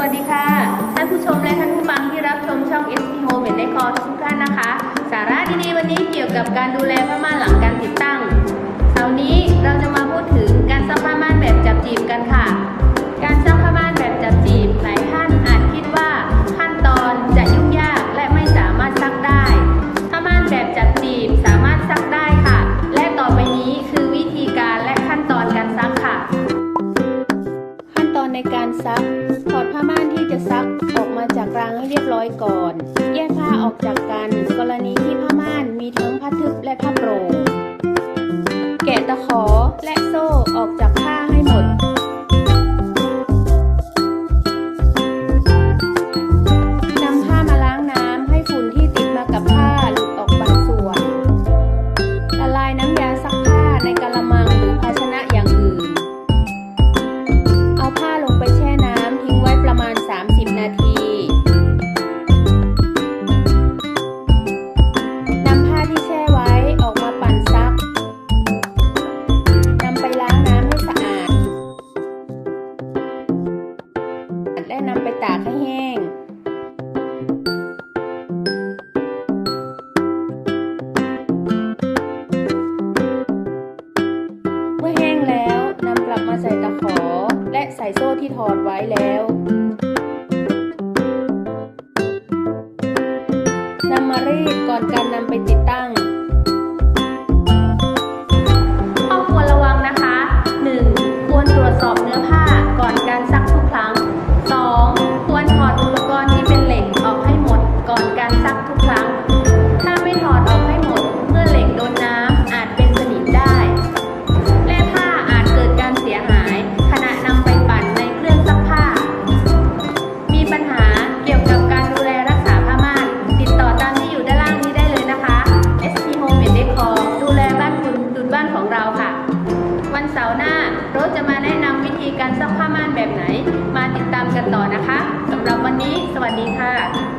วัสดีค่ะ ท่านผู้ชมและท่านผู้ฟังที่รับชมช่อง s p Home เห็นได้คอทุกท่านนะคะ สาระดีๆวันนี้เกี่ยวกับการดูแลผ้าม่านหลังการติดตั้งเสาร์นี้เราจะมาพูดถึงการซักผ้าม่านแบบจับจีบกันค่ะ การซักผ้าม่านแบบจับจีบหลายท่านอาจคิดว่าขั้นตอนจะยุ่งยากและไม่สามารถซักได้ผ้าม่านแบบจับจีบสามารถซักได้ค่ะ และต่อไปนี้คือวิธีการและขั้นตอนการซักค่ะ ขั้นตอนในการซัก อดผ้าม่านที่จะซักออกมาจากรางให้เรียบร้อยก่อน แยกผ้าออกจากกัน กรณีที่ผ้าม่านมีทั้งผ้าทึบและผ้าโปร่ง แกะตะขอและโซ่ออกจากผ้า และนำไปตากให้แห้ง เมื่อแห้งแล้วนำกลับมาใส่ตะขอ และใส่โซ่ที่ถอดไว้แล้วนำมารีดก่อนการนำไปติดตั้ง การซักผ้าม่านแบบไหน มาติดตามกันต่อนะคะสำหรับวันนี้ สวัสดีค่ะ